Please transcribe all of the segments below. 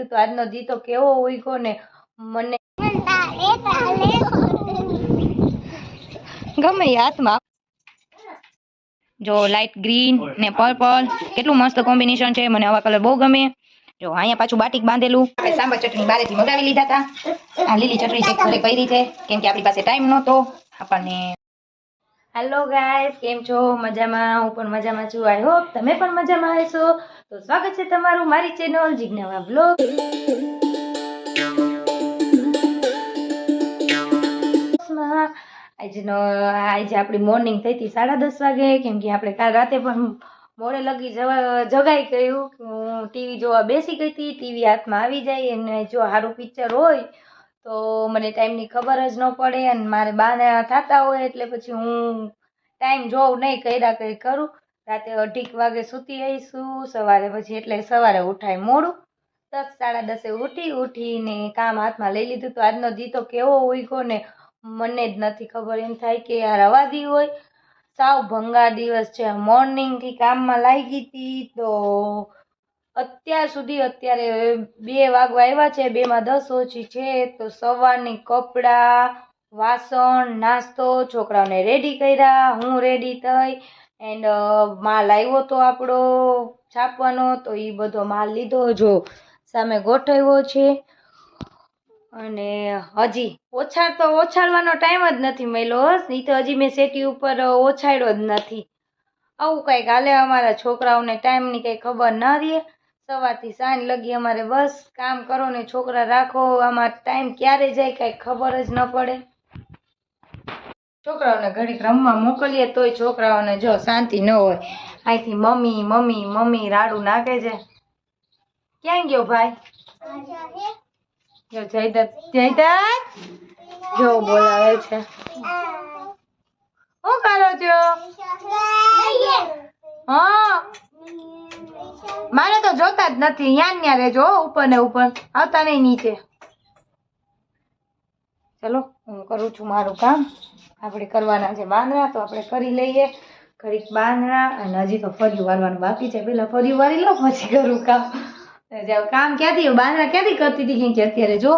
દીધું તો આજનો દી તો કેવો ઉગ્યો ને મને ગમે હાથમાં. જો લાઇટ ગ્રીન ને પર્પલ કેટલું મસ્ત કોમ્બિનેશન છે, મને આવા કલર બહુ ગમે. જો અહીંયા પાછું બાટીક બાંધેલું. આપણે સાંભર ચટણી બારેથી મગાવી લીધા હતા આ લીલી ચટણી છે ઘરે કરી છે કેમ કે આપણી પાસે ટાઈમ નહોતો. આપણને હેલો ગાઈસ કેમ છો? મજામાં, હું પણ મજામાં છું. આઈ હોપ તમે પણ મજામાં હશો. તો સ્વાગત છે તમારું મારી ચેનલ જિજ્ઞાવા બ્લોગ આજનો, આજે આપણી મોર્નિંગ થઈ હતી સાડા દસ વાગે, કેમ કે આપણે કાલ રાતે પણ મોડે લગી જગાઈ ગયું. હું ટીવી જોવા બેસી ગઈ હતી ટીવી હાથમાં આવી જાય અને જો સારું પિક્ચર હોય તો મને ટાઈમની ખબર જ ન પડે અને મારે બાના થતા હોય એટલે પછી હું ટાઈમ જોઉં નહીં, કર્યા કંઈ કરું. રાતે અઢીક વાગે સૂતી આવીશું, સવારે પછી એટલે સવારે ઉઠાય મોડું. દસ, સાડા દસે ઉઠી, ઉઠીને કામ હાથમાં લઈ લીધું તો આજનો દી તો કેવો ઉગ્યો ને મને જ નથી ખબર. એમ થાય કે આ રવાદી હોય. સાવ ભંગા દિવસ છે. મોર્નિંગથી કામમાં લાગી હતી તો અત્યાર સુધી અત્યારે બે વાગવા આવ્યા છે, બેમાં દસ ઓછી છે, તો સવારની કપડાં, વાસણ, નાસ્તો છોકરાઓને રેડી કર્યા, હું રેડી થઈ એન્ડ માલ આવ્યો તો આપણો છાપવાનો, તો એ બધો માલ લીધો જો સામે ગોઠવ્યો છે. અને હજી ઓછાડ તો ઓછાડવાનો ટાઈમ જ નથી મળ્યો નહીં તો હજી મેં સેટી ઉપર ઓછાડ્યો જ નથી. આવું કંઈક હાલે અમારા છોકરાઓને ટાઈમની કંઈ ખબર ના રહે. સવારથી સાંજ લગી અમારે બસ કામ કરો ને છોકરા રાખો આમાં ટાઈમ ક્યારે જાય કાંઈ ખબર જ ન પડે. છોકરાઓને ઘડીક રમવા મોકલીએ તોય છોકરાઓને જો શાંતિ ન હોય. અહીંથી મમ્મી મમ્મી મમ્મી રાડું નાખે છે. ક્યાં ગયો ભાઈ? જો જયદત્ત જયદત્ત? જો બોલાવે છે. શું કરો છો? હા? જોતા જ નથી. યાન ન્યા રહેજો ઉપર ને ઉપર. આવતા નહીં નીચે. ચલો, હું કરું છું મારું કામ. આપણે કરવાના છે બાંદરા તો આપણે કરી લઈએ. ઘડીક બાંદરા અને હજી તો ફર્યું વારવાનું બાકી છે. પેલા ફર્યું વારી લો, પછી કરું કામ. કામ ક્યાંથી? બાંદરા ક્યાંથી કરતી હતી? કેમ અત્યારે જો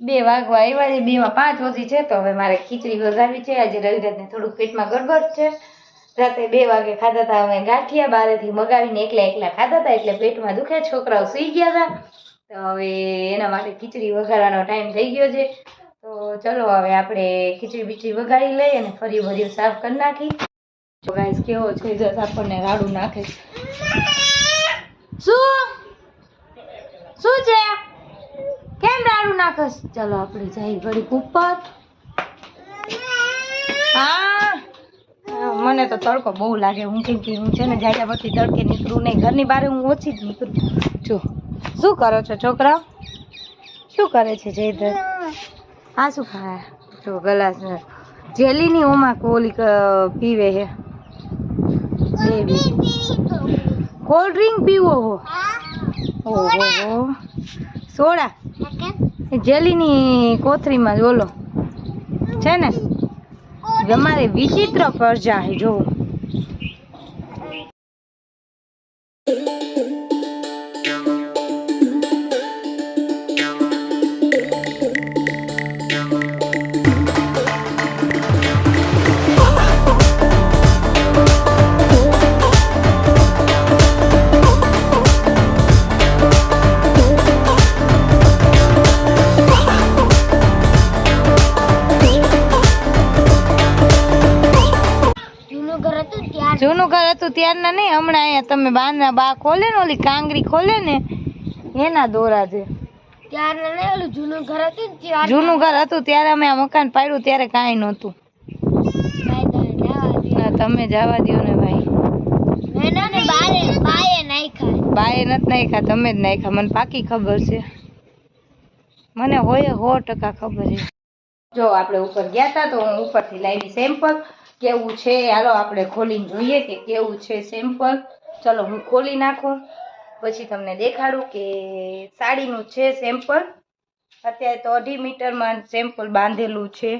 બે વાગવા આવ્યા છે, બેમાં પાંચ ઓછી છે, તો હવે મારે ખીચડી વઘારવી છે. આજે રવિરાજને થોડુંક પેટમાં ગડબડ છે. રાતે બે વાગે ખાધા હતા અમે ગાંઠિયા બારેથી મગાવીને એકલા એકલા ખાધા હતા એટલે પેટમાં દુખે છોકરાઓ સૂઈ ગયા હતા તો હવે એના માટે ખીચડી વઘારવાનો ટાઈમ થઈ ગયો છે. તો ચલો હવે આપણે ખીચડી બીચડી વઘારી લઈએ અને ફરી ભર્યું સાફ કરી નાખી જો ગાઈસ કેવો છે જસ આપણને રાડું નાખે શું? શું છે? કેમ રાડું નાખસ ચલો આપણે જઈ ઘડીક ઉપર. હા, મને તો તડકો બહુ લાગે. હું કેમ કે હું છે ને જાય પછી તડકે નીકળું નહીં. ઘરની બહાર હું ઓછી જ નીકળું. જો શું કરો છો છોકરાઓ? શું કરે છે જયધર? આ શું ખાય? જો ગલાસ જેલીની ઓમાં કોલી પીવે છે કોલ્ડ ડ્રિંક પીવો હો. ઓહો સોડા. જેલીની કોથળીમાં જ ઓલો. છે ને? તમારે વિચિત્ર પ્રજા જો બા ખોલે ને ઓલી કાંગરી ખોલે ને એના દોરા છે. જૂનું ઘર હતું જૂનું ઘર હતું ત્યારે અમે આ મકાન પાડ્યું ત્યારે કાંઈ નહોતું. તમે જવા દો ને ભાઈ. બાએ નથી નાખ્યા તમે જ નાખ્યા. મને પાકી ખબર છે. મને હોય સો ટકા ખબર છે. જો આપણે ઉપર ગયા હતા તો હું ઉપરથી લાવી સેમ્પલ કેવું છે? હાલો આપણે ખોલીને જોઈએ કે કેવું છે સેમ્પલ ચલો, હું ખોલી નાખું. પછી તમને દેખાડું કે સાડીનું છે સેમ્પલ અત્યારે તો અઢી મીટરમાં સેમ્પલ બાંધેલું છે.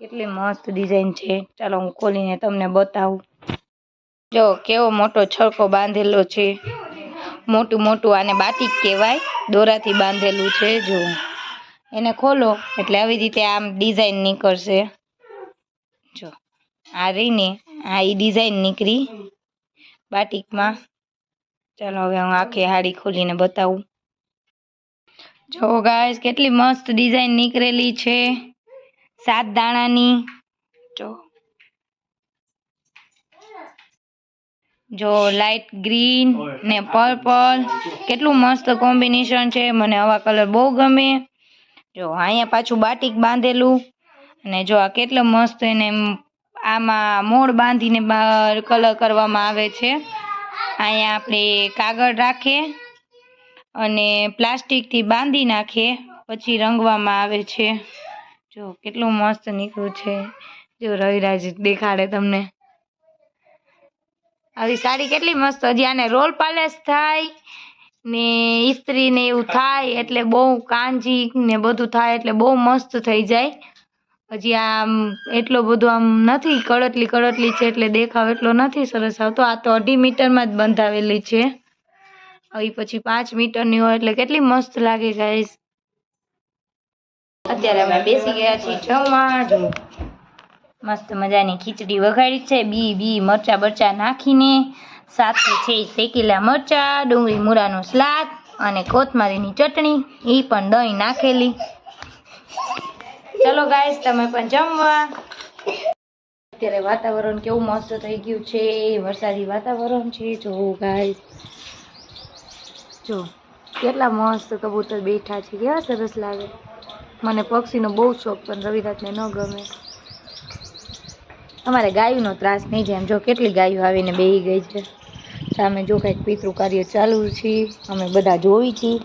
કેટલી મસ્ત ડિઝાઇન છે. ચાલો, હું ખોલીને તમને બતાવું. જો, કેવો મોટો છડકો બાંધેલો છે. મોટું મોટું આને બાટિક કહેવાય. દોરાથી બાંધેલું છે જો એને ખોલો, એટલે આવી રીતે આમ ડિઝાઇન નીકળશે. જો, આ રહીને આ એ ડિઝાઇન નીકળી. બાટિકમાં. ચાલો હવે હું આખી હાડી ખોલીને બતાવું. જો ગાય કેટલી મસ્ત ડિઝાઇન નીકળેલી છે. સાત દાણાની. જો. જો લાઇટ ગ્રીન ને પર્પલ કેટલું મસ્ત કોમ્બિનેશન છે. મને આવા કલર બહુ ગમે. જો અહીંયા પાછું બાટિક બાંધેલું. અને જો આ કેટલો મસ્ત એને આમાં મોડ બાંધીને કલર કરવામાં આવે છે. અહીંયા આપણે કાગળ રાખીએ અને પ્લાસ્ટિકથી બાંધી નાખીએ, પછી રંગવામાં આવે છે. જો કેટલું મસ્ત નીકળ્યું છે. જો રવિરાજ દેખાડે તમને. આવી સાડી કેટલી મસ્ત હજી આને રોલ પાલેસ થાય ને ઇસ્ત્રી ને એવું થાય એટલે બહુ કાંજી ને બધું થાય એટલે બહુ મસ્ત થઈ જાય. હજી આમ એટલો બધો આમ નથી, કડતલી કડતલી છે એટલે દેખાવ એટલો નથી સરસ આવતો. આ તો અઢી મીટરમાં જ બંધાવેલી છે. હવે પછી પાંચ મીટરની હોય એટલે કેટલી મસ્ત લાગે ગાઈસ અત્યારે અમે બેસી ગયા છીએ જમવા. મસ્ત મજાની ખીચડી વઘારી છે. બી બી, મરચા બરચા નાખીને સાથે છે શેકેલા મરચા, ડુંગળી મૂળાનું સલાદ અને કોથમારીની ચટણી. એ પણ દહીં નાખેલી. ચલો ગાઈસ તમે પણ જમવા. અત્યારે વાતાવરણ કેવું મસ્ત થઈ ગયું છે. વરસાદી વાતાવરણ છે. જો ગાઈસ જો કેટલા મસ્ત કબૂતર બેઠા છે. કેવા સરસ લાગે. મને પક્ષીનો બહુ શોખ, પણ રવિરાજને ન ગમે. અમારે ગાયુંનો ત્રાસ નહીં એમ જો કેટલી ગાયો આવીને બેહી ગઈ છે. સામે જો કાંઈક પિતૃ કાર્ય ચાલુ છે. અમે બધા જોઈ છીએ.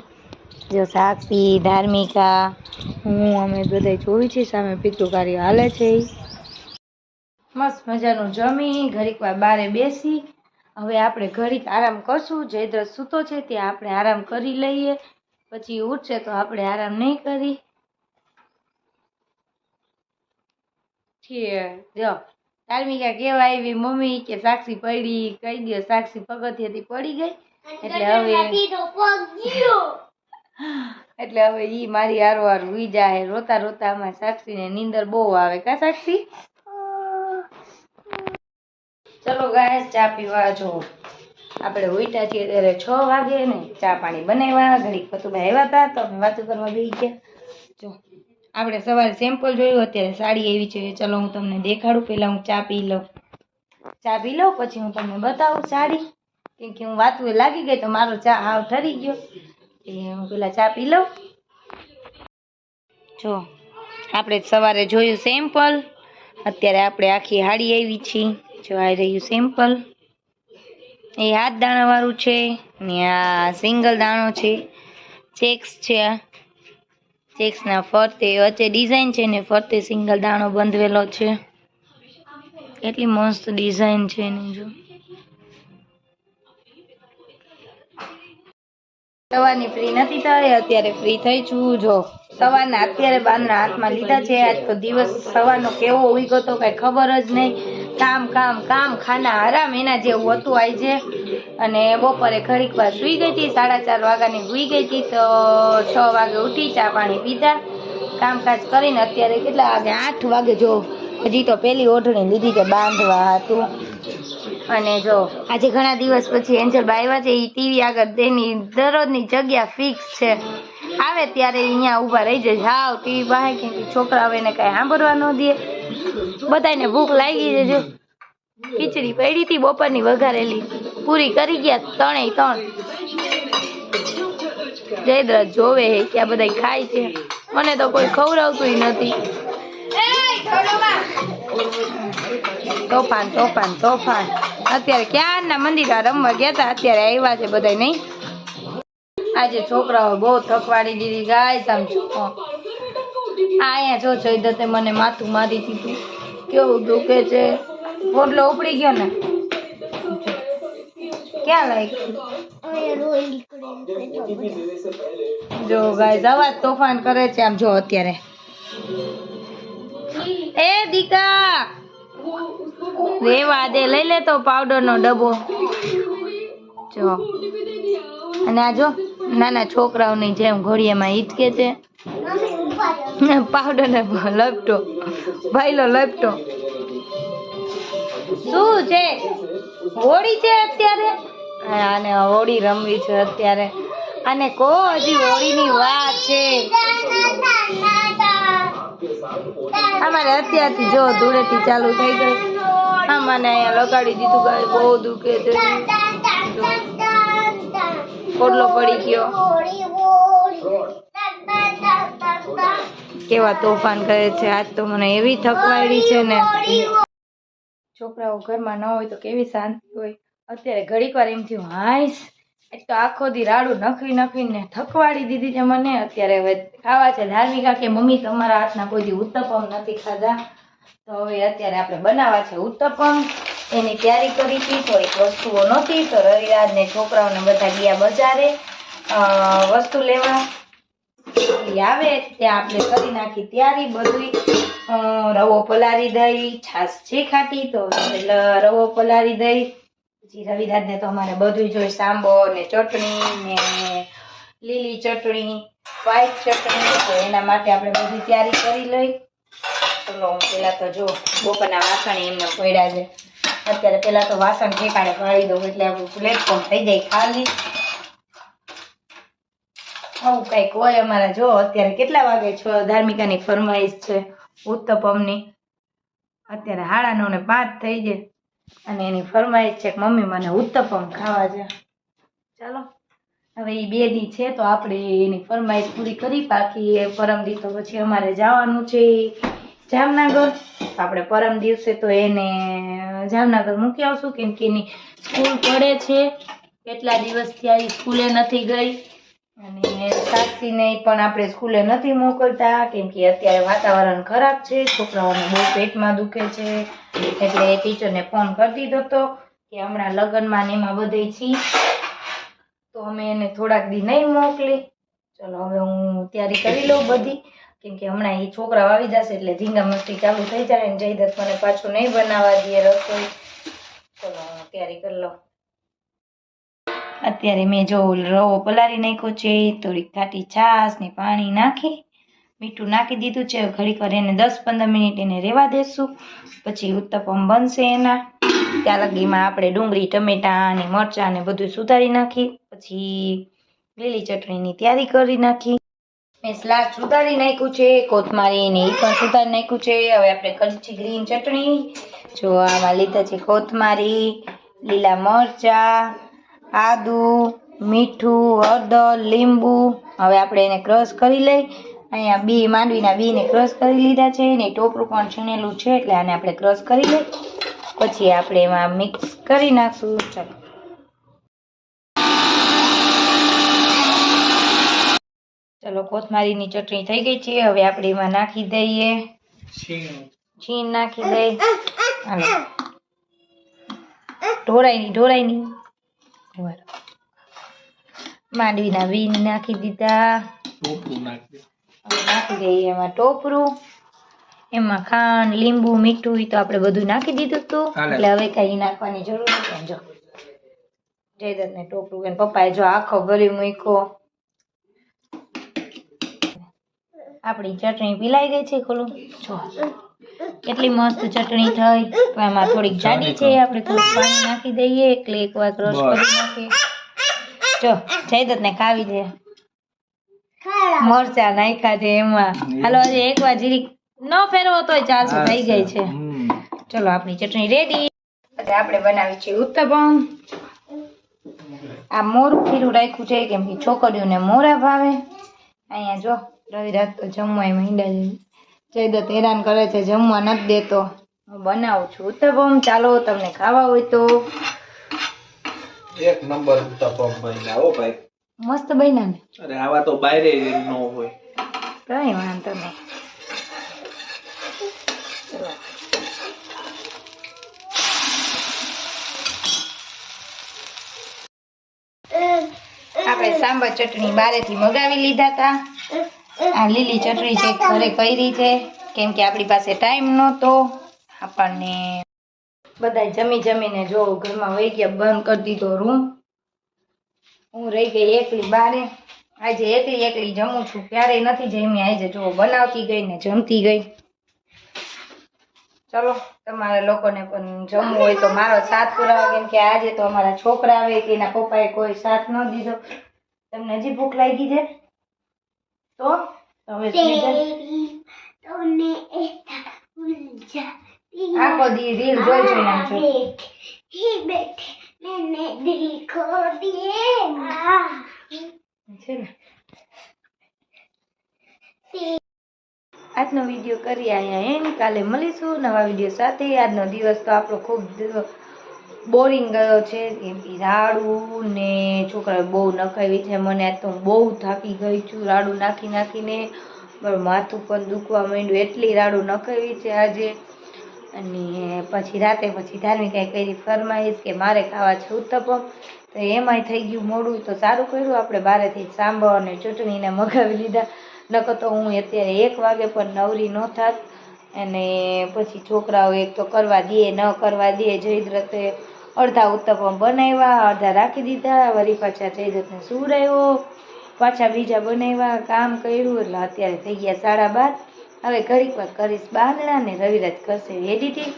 જો સાક્ષી ધાર્મિકા હું અમે બધા જોઈ છીએ સામે પિતૃ કાર્ય હાલે છે. મસ્ત મજાનું જમી ઘડીક વાર બારે બેસી. હવે આપણે ઘડીક આરામ કરશું. જયદ્રથ સૂતો છે ત્યાં આપણે આરામ કરી લઈએ. પછી ઉઠશે તો આપણે આરામ નહીં કરી. છીએ જો ધાર્મિકા કેવા આવી મમ્મી કે સાક્ષી પડી કઈ દિવસ સાક્ષી પગથિયાથી પડી ગઈ. એટલે હવે એટલે હવે ઈ મારી હારો હાર હુઈ જાય રોતા રોતા આમાં સાક્ષીને નીંદર બહુ આવે. કા સાક્ષી? ચલો ગાય ચા પીવા જો. આપણે ઉઈટા છીએ ત્યારે છ વાગે ને ચા પાણી બનાવ્યા. ઘડીક પતુભાઈ આવ્યા હતા તો અમે વાતો કરવા બેસી ગયા. જો, આપણે સવારે સેમ્પલ જોયું, અત્યારે સાડી એવી છે. ચલો, હું તમને દેખાડું. પહેલાં હું ચા પી લઉં. ચા પી લઉં, પછી હું તમને બતાવું સાડી. કેમ કે હું વાતું લાગી ગઈ તો મારો ચા હાવ ઠરી ગયો. પેલા ચા પી લઉં. જો, આપણે સવારે જોયું સેમ્પલ અત્યારે આપણે આખી હાડી આવી છીએ જો રહ્યું સેમ્પલ એ હાથ દાણાવાળું છે ને આ સિંગલ દાણો છે. ચેક્સ છે આ. ચેક્સના ફરતે વચ્ચે ડિઝાઇન છે ને ફરતે સિંગલ દાણો બંધવેલો છે. એટલી મસ્ત ડિઝાઇન છે એની જો. સવારની ફ્રી નથી થઈ અત્યારે ફ્રી થઈ છું. જો, સવારના અત્યારે બાંધના હાથમાં લીધા છે. આજ તો દિવસ સવારનો કેવો ઉગો તો કઈ ખબર જ નહીં. કામ કામ કામ, ખાના આરામ એના જેવું હતું આજે અને બપોરે ઘડીક વાર સુઈ ગઈ હતી, સાડા ચાર વાગ્યાની સુઈ ગઈ હતી, તો છ વાગે ઉઠી ચા પાણી પીધા. કામકાજ કરીને અત્યારે કેટલા વાગે? આઠ વાગે જો. હજી તો પેલી ઓઢણી લીધી છે બાંધવા હતું અને જો આજે ઘણા દિવસ પછી એન્જલ આવ્યા છે એ ટીવી આગળ તેની દરરોજની જગ્યા ફિક્સ છે. આવે ત્યારે અહીંયા ઊભા રહી જાય. હાવ ટીવી બહાર કેમ કે છોકરાઓ એને કાંઈ સાંભળવા ન દે. બધાને ભૂખ લાગી છે જો. ખીચડી પડી હતી બપોરની વઘારેલી. પૂરી કરી ગયા ત્રણેય ત્રણ. જયદ્રથ જોવે હે કે આ બધા ખાય છે. મને તો કોઈ ખવડાવતું નથી. તોફાન તોફાન તોફાન. અત્યારે ક્યારના મંદિરમાં રમવા ગયા હતા અત્યારે આવ્યા છે બધા નહીં? આજે છોકરાઓ બહુ થકવાડી દીધી. ગાય આમ છોકરો અહીંયા જો જયદત્તે મને માથું મારી દીધું. કેવું દુખે છે. પોટલો ઉપડી ગયો ને. ક્યાં લાગ્યું? જો ગાય અવાજ તોફાન કરે છે આમ જો અત્યારે. એ દીકા! રેવા દે, લઈ લે તો પાવડર નો ડબ્બો. જો. અને આ જો, નાના છોકરાઓની જેમ ઘોડિયામાં હિચકે છે. પાવડર ને લપટો. ભાઈલો, લપટો. શું છે? હોળી છે અત્યારે? અને હોળી રમવી છે અત્યારે. અને કો હજી હોળીની વાત છે? અમારે અત્યારથી જો ધૂળેટી ચાલુ થઈ ગઈ. અમાને અહીંયા લગાડી દીધું ગાય, બહુ દુખે છે. કોડલો પડી ગયો. કેવા તોફાન કરે છે. આજ તો મને એવી થકવાડી છે ને. છોકરાઓ ઘરમાં ન હોય તો કેવી શાંતિ હોય. અત્યારે ઘડીક વાર એમ થયું, હાઈશ. તો આખો દી રાડું નખવી નખવીને થકવાડી દીધી છે મને. અત્યારે હવે ખાવા છે ધાર્મિકા કે મમ્મી તમારા હાથના કોઈ દી ઉત્તપમ નથી ખાધા. તો હવે અત્યારે આપણે બનાવવા છે ઉત્તપમ. એની તૈયારી કરી હતી થોડીક વસ્તુઓ નહોતી, તો રવિરાજ ને છોકરાઓને બધા ગયા બજારે. વસ્તુ લેવા. આવે, ત્યાં આપણે કરી નાખી તૈયારી બધી રવો પલારી દઈ, છાશ છે ખાટી, તો રવો પલારી દઈ. પછી રવિરાજને તો અમારે બધું જોઈએ. સાંબો ને ચટણી ને લીલી ચટણી વ્હાઈટ ચટણી. તો એના માટે આપણે બધી તૈયારી કરી લઈ. ચલો, હું પેલા તો જો, બપોરના વાસણ એમને પડ્યા છે. અત્યારે પેલા તો વાસણ ઠેકાણે પાડી દઉં, એટલે આપણું પ્લેટફોર્મ થઈ જાય ખાલી. આવું કંઈક હોય અમારા. જો, અત્યારે કેટલા વાગે છો? ધાર્મિકાની ફરમાઈશ છે. ઉત્તપમની. અત્યારે હાડા નવ ને પાંચ થઈ જાય અને એની ફરમાઈશ છે કે મમ્મી મને ઉત્તપમ ખાવા છે ચાલો. હવે એ બે દી છે તો આપણે એની ફરમાઈશ પૂરી કરી. બાકી પરમ દી તો પછી અમારે જવાનું છે જામનગર. આપણે પરમ દિવસે તો એને જામનગર મૂકી આવશું કેમ કે એની સ્કૂલ પડે છે. કેટલા દિવસથી આવી સ્કૂલે નથી ગઈ. અને સાક્ષીને પણ આપણે સ્કૂલે નથી મોકલતા, કેમ કે અત્યારે વાતાવરણ ખરાબ છે, છોકરાઓને બહુ પેટમાં દુખે છે, એટલે એ ટીચરને ફોન કરી દીધો હતો કે હમણાં લગ્નમાં ને એમાં બધે છી, તો અમે એને થોડાક દી નહીં મોકલી. ચલો હવે હું તૈયારી કરી લઉં બધી, કેમ કે હમણાં એ છોકરાઓ આવી જશે એટલે ધીંગા મસ્તી ચાલુ થઈ જાય અને જયદત્ત મને પાછું નહીં બનાવવા દે રસોઈ. ચલો તૈયારી કરી લઉં. અત્યારે મેં જો રવો પલાળી નાખ્યો છે, થોડીક ખાટી છાશ ને પાણી નાખી, મીઠું નાખી દીધું છે. ઘડીક વાર એને દસ પંદર મિનિટ એને રહેવા દેશું. પછી ઉત્તપમ બનશે એના. ત્યાં લગીમાં આપણે ડુંગળી, ટમેટાં અને મરચાં ને બધું સુધારી નાખી. પછી લીલી ચટણીની તૈયારી કરી નાખી. મેં સ્લાસ સુધારી નાખ્યું છે, કોથમારી ને એ પણ સુધારી નાખ્યું છે. હવે આપણે કરી છે ગ્રીન ચટણી, જો આમાં લીધા છે કોથમારી, લીલા મરચાં આદુ મીઠું હળદર લીંબુ. હવે આપણે એને ક્રશ કરી લઈ. અહીંયા બી માંડવીના બીને ક્રશ કરી લીધા છે. ને ટોપરું પણ છીણેલું છે એટલે આને આપણે ક્રશ કરી લઈ. પછી આપણે એમાં મિક્સ કરી નાખશું. ચાલો. ચલો કોથમારીની ચટણી થઈ ગઈ છે. હવે આપણે એમાં નાખી દઈએ. છીણ. નાખી દઈ હાલો. નહીં બરાબર. માંડવીના બીન નાખી દીધા. નાખી. દઈએ એમાં ટોપરું. એમાં ખાંડ લીંબુ મીઠું એ તો આપણે બધું નાખી દીધું હતું. એટલે હવે કઈ નાખવાની જરૂર નથી. જો જયદત્ત ને ટોપરું કે પપ્પાએ જો આખો ભરી મૂક્યો. આપણી ચટણી પીલાઈ ગઈ છે ખોલું. જો. કેટલી મસ્ત ચટણી થઈ. એમાં થોડીક જાડી છે આપણે થોડુંક પાણી નાખી દઈએ. એટલે એક વાર ક્રશ. કરી નાખીએ. જો જયદત્ત ને ખાવી દે મરચા નાખ્યા છે એમાં. હાલો હજી એક વાર જીરી ન ફેરવો તોય ચાલશે થઈ ગઈ છે. ચલો આપણી ચટણી રેડી આપણે બનાવી છે ઉત્તપમ. આ મોરું ખીરું રાખ્યું છે કેમ કે છોકરીઓને મોરા ભાવે. અહીંયા જો રવિરાજ તો જમવાય ઈંડા છે જયદત્ત હેરાન કરે છે જમવા નથી દેતો. હું બનાવું છું ઉત્તપમ ચાલો તમને ખાવા હોય તો. એક નંબર ઉત્તપમ બન્યા હો ભાઈ. મસ્ત બન્યા ને. અરે આવા તો બાયરે ન હોય. કઈ વાંધો નહીં. આપણે સાંબર ચટણી બારેથી મગાવી લીધા હતા આ લીલી ચટણી છે, ઘરે કરી છે કેમ કે આપણી પાસે ટાઈમ નહોતો. આપણને બધા જમી જમીને જો ઘરમાં વહી ગયા, બંધ કરી દીધો રૂમ હું રહી ગઈ એકલી બારે. આજે એકલી એકલી જમું છું, ક્યારેય નથી જમી આજે જો બનાવતી ગઈ ને જમતી ગઈ. ચલો, તમારા લોકોને પણ જમવું હોય તો મારો સાથ પુરાવો, કેમ કે આજે તો અમારા છોકરા આવે કે એના પપ્પાએ કોઈ સાથ ન દીધો. તમને હજી ભૂખ લાગી છે? તો જાઓ. આખો દી રીલ જોઈ જોઈને આમ છો છે ને આજનો વીડિયો કરી અહીંયા એમ કાલે મળીશું નવા વીડિયો સાથે આજનો દિવસ તો આપણો ખૂબ બોરિંગ ગયો છે કેમ કે રાડું ને છોકરાએ બહુ નખાવી છે. મને આજ તો હું બહુ થાકી ગઈ છું. રાડું નાખી નાખીને મારું માથું પણ દુખવા માંડ્યું. એટલી રાડું નખાવી છે આજે. અને પછી રાતે પછી ધાર્મિક કાંઈ કરી ફરમાઈશ કે મારે ખાવા છે ઉત્તપમ. તો એમાંય થઈ ગયું મોડું. તો સારું કર્યું. આપણે બારેથી સાંભળ અને ચૂંટણીને મગાવી લીધા. નકર તો હું અત્યારે એક વાગે પણ નવરી ન થાત. અને પછી છોકરાઓ એક તો કરવા દે, ન કરવા દે, જયદ્રથે અડધા ઉત્તપમ બનાવ્યા, અડધા રાખી દીધા વળી પાછા જયદ્રથને સુવડાવ્યો પાછા બીજા બનાવ્યા, કામ કર્યું એટલે અત્યારે થઈ ગયા સાડા બાર. હવે ઘડીક વાર કરીશ બાંધણા ને રવિરાજ કરશે એડિટિંગ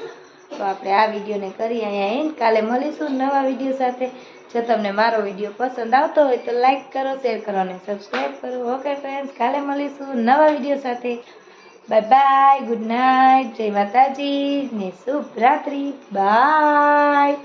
તો આપણે આ વિડીયોને કરી અહીંયા એન્ડ કાલે મળીશું નવા વીડિયો સાથે. જો તમને મારો વીડિયો પસંદ આવતો હોય તો લાઈક કરો શેર કરો અને સબસ્ક્રાઈબ કરો. ઓકે ફ્રેન્ડ્સ કાલે મળીશું નવા વીડિયો સાથે. બાય બાય ગુડ નાઇટ જય માતાજી ને શુભ રાત્રિ. બાય